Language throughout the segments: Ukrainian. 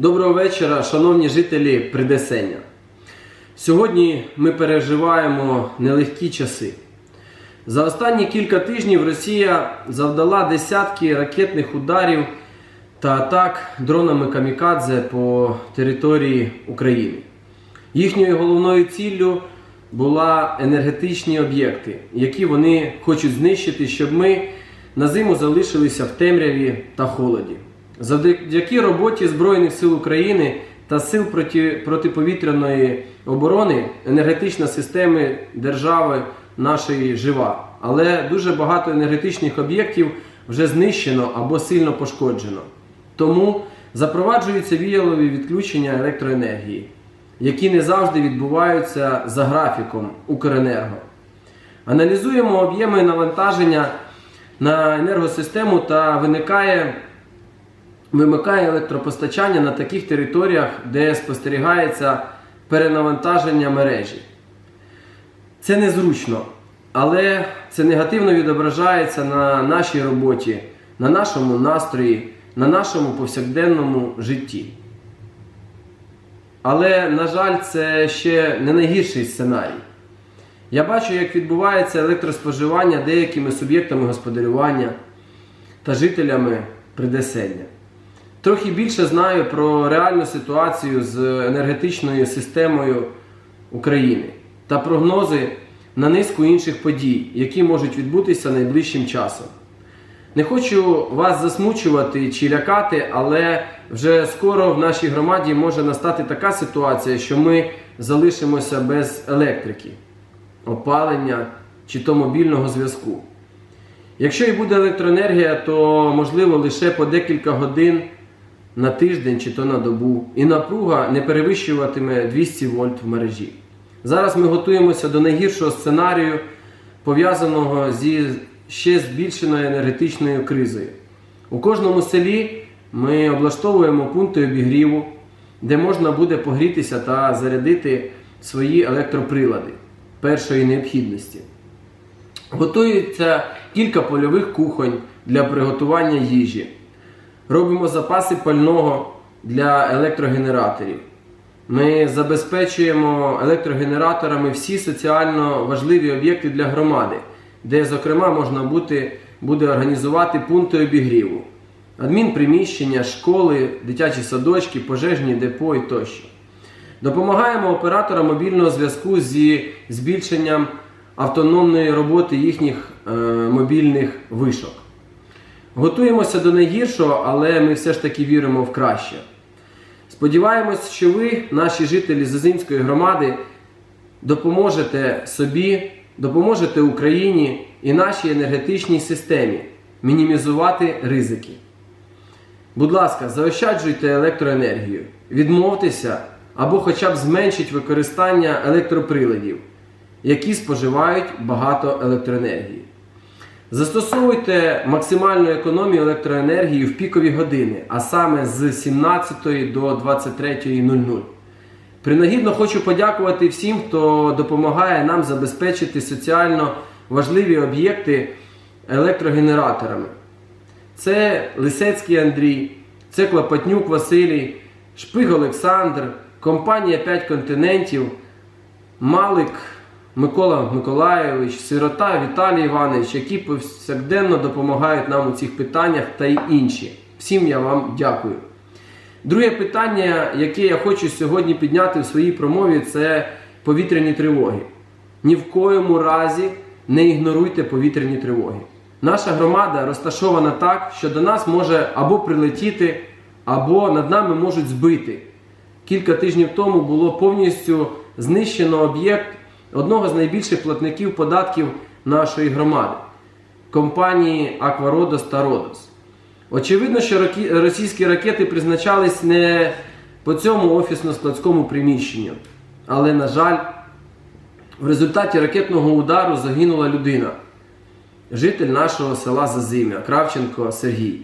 Доброго вечора, шановні жителі Придесення. Сьогодні ми переживаємо нелегкі часи. За останні кілька тижнів Росія завдала десятки ракетних ударів та атак дронами камікадзе по території України. Їхньою головною ціллю була енергетичні об'єкти, які вони хочуть знищити, щоб ми на зиму залишилися в темряві та холоді. Завдяки роботі Збройних сил України та сил проти, протиповітряної оборони енергетична система держави нашої жива. Але дуже багато енергетичних об'єктів вже знищено або сильно пошкоджено. Тому запроваджуються віялові відключення електроенергії, які не завжди відбуваються за графіком Укренерго. Аналізуємо об'єми навантаження на енергосистему та виникає, вимикає електропостачання на таких територіях, де спостерігається перенавантаження мережі. Це незручно, але це негативно відображається на нашій роботі, на нашому настрої, на нашому повсякденному житті. Але, на жаль, це ще не найгірший сценарій. Я бачу, як відбувається електроспоживання деякими суб'єктами господарювання та жителями Придесення. Трохи більше знаю про реальну ситуацію з енергетичною системою України та прогнози на низку інших подій, які можуть відбутися найближчим часом. Не хочу вас засмучувати чи лякати, але вже скоро в нашій громаді може настати така ситуація, що ми залишимося без електрики, опалення чи то мобільного зв'язку. Якщо і буде електроенергія, то можливо лише по декілька годин на тиждень чи то на добу, і напруга не перевищуватиме 200 вольт в мережі. Зараз ми готуємося до найгіршого сценарію, пов'язаного зі ще збільшеною енергетичною кризою. У кожному селі ми облаштовуємо пункти обігріву, де можна буде погрітися та зарядити свої електроприлади першої необхідності. Готується кілька польових кухонь для приготування їжі. Робимо запаси пального для електрогенераторів. Ми забезпечуємо електрогенераторами всі соціально важливі об'єкти для громади, де, зокрема, можна бути, буде організувати пункти обігріву, адмінприміщення, школи, дитячі садочки, пожежні депо і тощо. Допомагаємо операторам мобільного зв'язку зі збільшенням автономної роботи їхніх е, мобільних вишок. Готуємося до найгіршого, але ми все ж таки віримо в краще. Сподіваємось, що ви, наші жителі Зазимської громади, допоможете собі, допоможете Україні і нашій енергетичній системі мінімізувати ризики. Будь ласка, заощаджуйте електроенергію, відмовтеся або хоча б зменшіть використання електроприладів, які споживають багато електроенергії. Застосовуйте максимальну економію електроенергії в пікові години, а саме з 17 до 23.00. Принагідно хочу подякувати всім, хто допомагає нам забезпечити соціально важливі об'єкти електрогенераторами. Це Лисецький Андрій, це Клопотнюк Василій, Шпиг Олександр, компанія 5 континентів, Малик Микола Миколайович, Сирота Віталій Іванович, які повсякденно допомагають нам у цих питаннях та й інші. Всім я вам дякую. Друге питання, яке я хочу сьогодні підняти в своїй промові, це повітряні тривоги. Ні в коєму разі не ігноруйте повітряні тривоги. Наша громада розташована так, що до нас може або прилетіти, або над нами можуть збити. Кілька тижнів тому було повністю знищено об'єкт одного з найбільших платників податків нашої громади компанії Аквародос та Родос. Очевидно, що російські ракети призначались не по цьому офісно-складському приміщенню. Але, на жаль, в результаті ракетного удару загинула людина, житель нашого села Зазимя, Кравченко Сергій.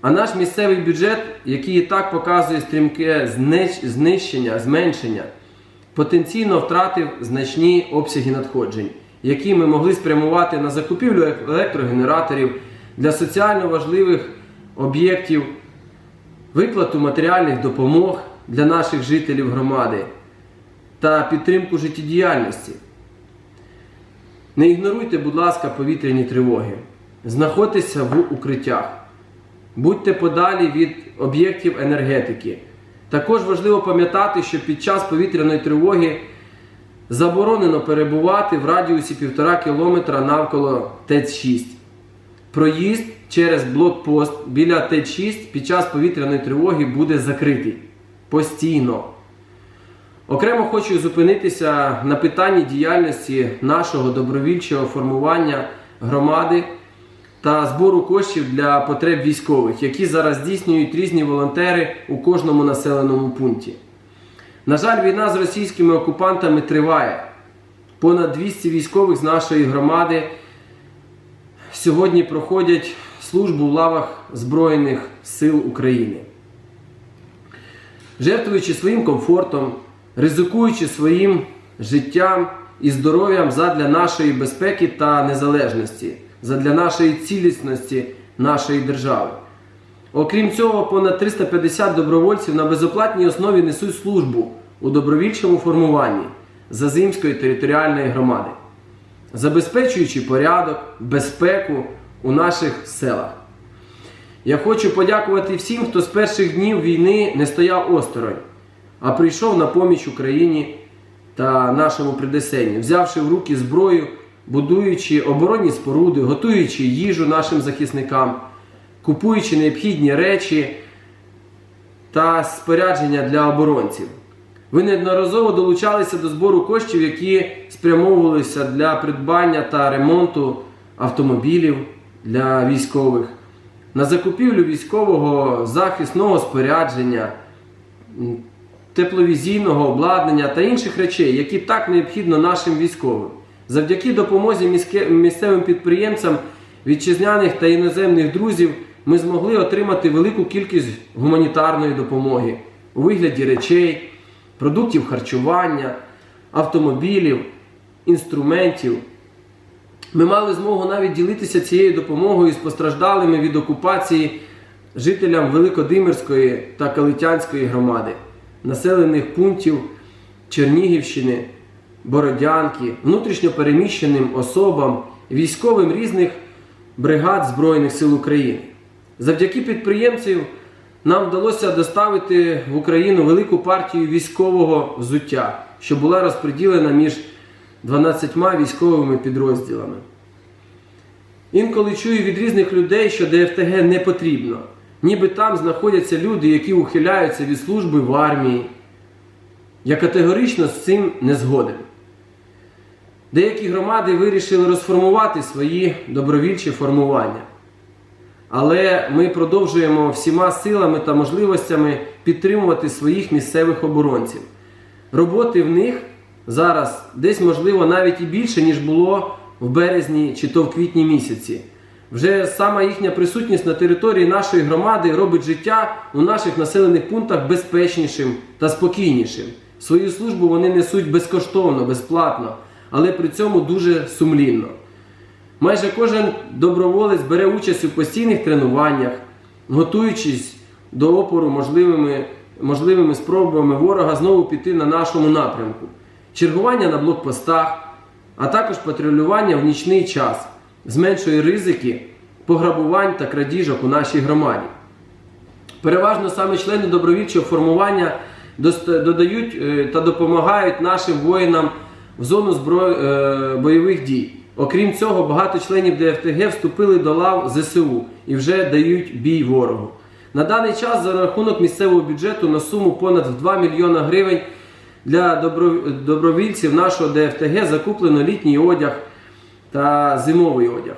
А наш місцевий бюджет, який і так показує стрімке знищення, зменшення, потенційно втратив значні обсяги надходжень, які ми могли спрямувати на закупівлю електрогенераторів для соціально важливих об'єктів виплату матеріальних допомог для наших жителів громади та підтримку життєдіяльності. Не ігноруйте, будь ласка, повітряні тривоги. Знаходьтеся в укриттях. Будьте подалі від об'єктів енергетики. Також важливо пам'ятати, що під час повітряної тривоги заборонено перебувати в радіусі 1,5 км навколо ТЕЦ-6. Проїзд через блокпост біля ТЕЦ-6 під час повітряної тривоги буде закритий постійно. Окремо хочу зупинитися на питанні діяльності нашого добровільчого формування громади та збору коштів для потреб військових, які зараз здійснюють різні волонтери у кожному населеному пункті. На жаль, війна з російськими окупантами триває. Понад 200 військових з нашої громади сьогодні проходять службу в лавах Збройних сил України. Жертвуючи своїм комфортом, ризикуючи своїм життям і здоров'ям задля нашої безпеки та незалежності, задля нашої цілісності нашої держави. Окрім цього, понад 350 добровольців на безоплатній основі несуть службу у добровільчому формуванні Зазимської територіальної громади, забезпечуючи порядок, безпеку у наших селах. Я хочу подякувати всім, хто з перших днів війни не стояв осторонь, а прийшов на поміч Україні та нашому придесенні, взявши в руки зброю, будуючи оборонні споруди, готуючи їжу нашим захисникам, купуючи необхідні речі та спорядження для оборонців. Ви неодноразово долучалися до збору коштів, які спрямовувалися для придбання та ремонту автомобілів для військових, на закупівлю військового захисного спорядження, тепловізійного обладнання та інших речей, які так необхідно нашим військовим. Завдяки допомозі місцевим підприємцям вітчизняних та іноземних друзів ми змогли отримати велику кількість гуманітарної допомоги у вигляді речей, продуктів харчування, автомобілів, інструментів. Ми мали змогу навіть ділитися цією допомогою з постраждалими від окупації жителям Великодимирської та Калитянської громади, населених пунктів Чернігівщини, Бородянки, внутрішньопереміщеним особам, військовим різних бригад Збройних сил України. Завдяки підприємців нам вдалося доставити в Україну велику партію військового взуття, що була розподілена між 12 військовими підрозділами. Інколи чую від різних людей, що ДФТГ не потрібно. Ніби там знаходяться люди, які ухиляються від служби в армії. Я категорично з цим не згоден. Деякі громади вирішили розформувати свої добровільчі формування. Але ми продовжуємо всіма силами та можливостями підтримувати своїх місцевих оборонців. Роботи в них зараз десь можливо навіть і більше, ніж було в березні чи то в квітні місяці. Вже сама їхня присутність на території нашої громади робить життя у наших населених пунктах безпечнішим та спокійнішим. Свою службу вони несуть безкоштовно, безплатно, але при цьому дуже сумлінно. Майже кожен доброволець бере участь у постійних тренуваннях, готуючись до опору можливими, можливими спробами ворога знову піти на нашому напрямку, чергування на блокпостах, а також патрулювання в нічний час зменшує ризики пограбувань та крадіжок у нашій громаді. Переважно саме члени добровільчого формування додають е, та допомагають нашим воїнам в зону зброї, е, бойових дій. Окрім цього, багато членів ДФТГ вступили до лав ЗСУ і вже дають бій ворогу. На даний час за рахунок місцевого бюджету на суму понад 2 мільйона гривень для добро- добровільців нашого ДФТГ закуплено літній одяг та зимовий одяг.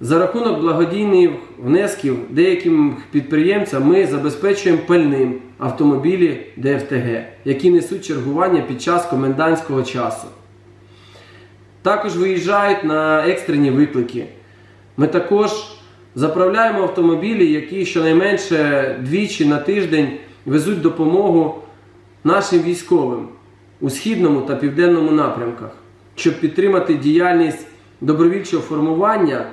За рахунок благодійних внесків деяким підприємцям ми забезпечуємо пальним автомобілі ДФТГ, які несуть чергування під час комендантського часу. Також виїжджають на екстрені виклики. Ми також заправляємо автомобілі, які щонайменше двічі на тиждень везуть допомогу нашим військовим у східному та південному напрямках, щоб підтримати діяльність добровільчого формування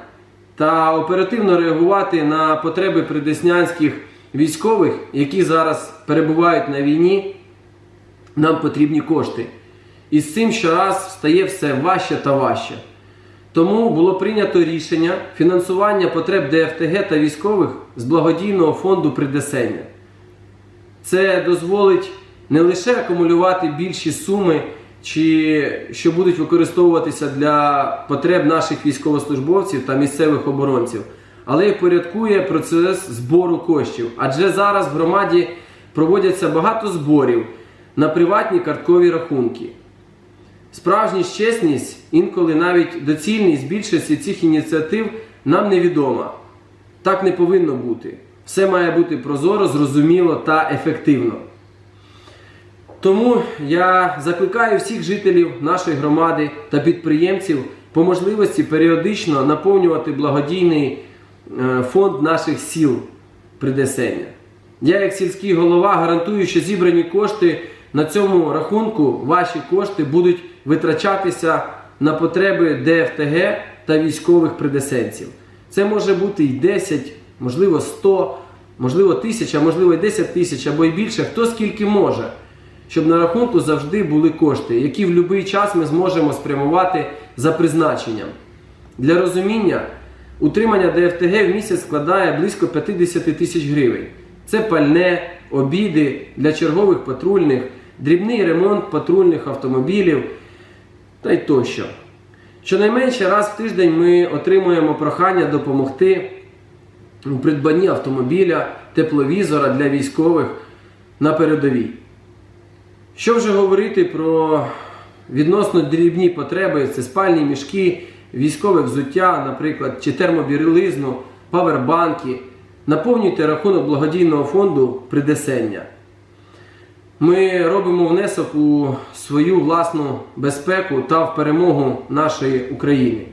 та оперативно реагувати на потреби придеснянських військових, які зараз перебувають на війні, нам потрібні кошти. І з цим щораз стає все важче та важче. Тому було прийнято рішення фінансування потреб ДФТГ та військових з благодійного фонду Придесення. Це дозволить не лише акумулювати більші суми, чи що будуть використовуватися для потреб наших військовослужбовців та місцевих оборонців, але й порядкує процес збору коштів. Адже зараз в громаді проводяться багато зборів на приватні карткові рахунки. Справжність чесність, інколи навіть доцільність більшості цих ініціатив нам невідома. Так не повинно бути. Все має бути прозоро, зрозуміло та ефективно. Тому я закликаю всіх жителів нашої громади та підприємців по можливості періодично наповнювати благодійний е, фонд наших сіл Придесення. Я, як сільський голова, гарантую, що зібрані кошти на цьому рахунку, ваші кошти будуть витрачатися на потреби ДФТГ та військових придесенців. Це може бути і 10, можливо 100, можливо 1000, можливо і 10 тисяч або й більше, хто скільки може, щоб на рахунку завжди були кошти, які в будь-який час ми зможемо спрямувати за призначенням. Для розуміння, утримання ДФТГ в місяць складає близько 50 тисяч гривень. Це пальне, обіди для чергових патрульних, дрібний ремонт патрульних автомобілів та й тощо. Щонайменше раз в тиждень ми отримуємо прохання допомогти у придбанні автомобіля, тепловізора для військових на передовій. Що вже говорити про відносно дрібні потреби, це спальні мішки, військове взуття, наприклад, чи термобірилизну, павербанки. Наповнюйте рахунок благодійного фонду Придесення. Ми робимо внесок у свою власну безпеку та в перемогу нашої України.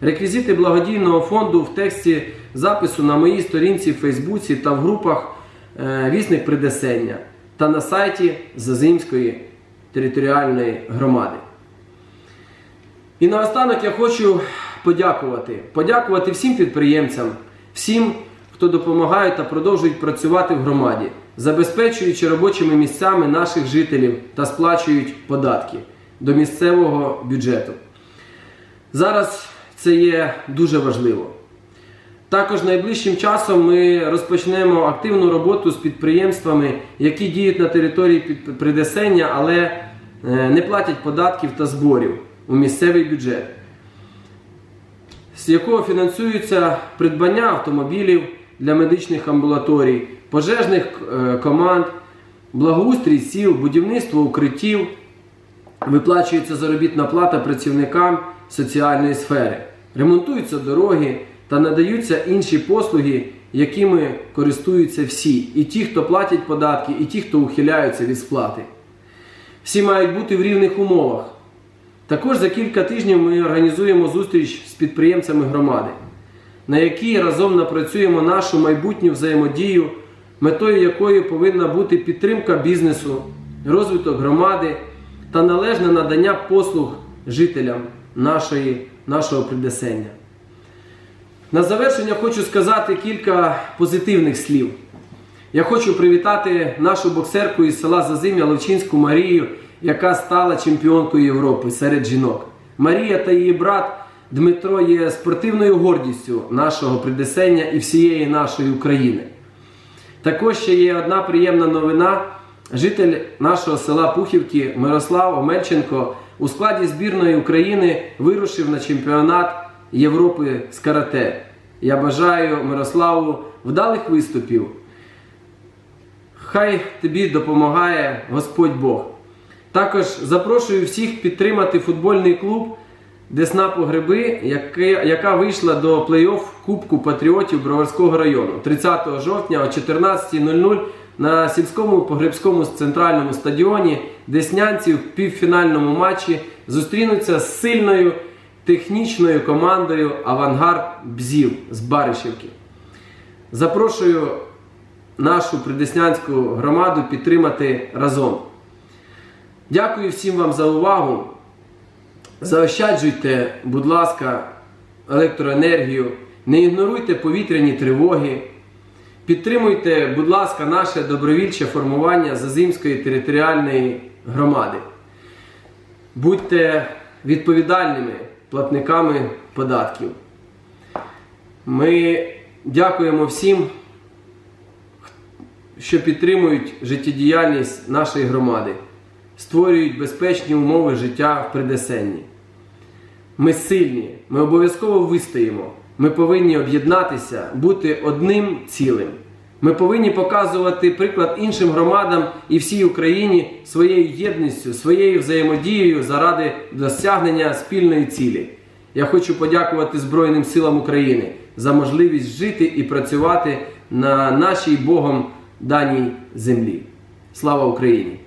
Реквізити благодійного фонду в тексті запису на моїй сторінці в Фейсбуці та в групах е, Вісник Придесення та на сайті Зазимської територіальної громади. І наостанок я хочу подякувати. Подякувати всім підприємцям, всім, хто допомагає та продовжують працювати в громаді, забезпечуючи робочими місцями наших жителів та сплачують податки до місцевого бюджету. Зараз це є дуже важливо. Також найближчим часом ми розпочнемо активну роботу з підприємствами, які діють на території Придесення, але е, не платять податків та зборів у місцевий бюджет, з якого фінансується придбання автомобілів для медичних амбулаторій, пожежних е, команд, благоустрій сіл, будівництво укриттів, виплачується заробітна плата працівникам соціальної сфери, ремонтуються дороги та надаються інші послуги, якими користуються всі, і ті, хто платять податки, і ті, хто ухиляються від сплати. Всі мають бути в рівних умовах. Також за кілька тижнів ми організуємо зустріч з підприємцями громади, на якій разом напрацюємо нашу майбутню взаємодію, метою якої повинна бути підтримка бізнесу, розвиток громади та належне надання послуг жителям нашої, нашого придесення. На завершення хочу сказати кілька позитивних слів. Я хочу привітати нашу боксерку із села Зазим'я Ловчинську Марію, яка стала чемпіонкою Європи серед жінок. Марія та її брат Дмитро є спортивною гордістю нашого придесення і всієї нашої України. Також ще є одна приємна новина. Житель нашого села Пухівки Мирослав Омельченко у складі збірної України вирушив на чемпіонат Європи з карате. Я бажаю Мирославу вдалих виступів. Хай тобі допомагає Господь Бог. Також запрошую всіх підтримати футбольний клуб Десна Погреби, яка вийшла до плей-офф Кубку Патріотів Броварського району 30 жовтня о 14.00 на сільському погребському центральному стадіоні Деснянці в півфінальному матчі зустрінуться з сильною технічною командою Авангард Бзів з Баришівки. Запрошую нашу придеснянську громаду підтримати разом. Дякую всім вам за увагу. Заощаджуйте, будь ласка, електроенергію, не ігноруйте повітряні тривоги. Підтримуйте, будь ласка, наше добровільче формування Зазимської територіальної громади. Будьте відповідальними платниками податків. Ми дякуємо всім, що підтримують життєдіяльність нашої громади, створюють безпечні умови життя в Придесенні. Ми сильні, ми обов'язково вистоїмо. Ми повинні об'єднатися, бути одним цілим. Ми повинні показувати приклад іншим громадам і всій Україні своєю єдністю, своєю взаємодією заради досягнення спільної цілі. Я хочу подякувати Збройним силам України за можливість жити і працювати на нашій Богом даній землі. Слава Україні!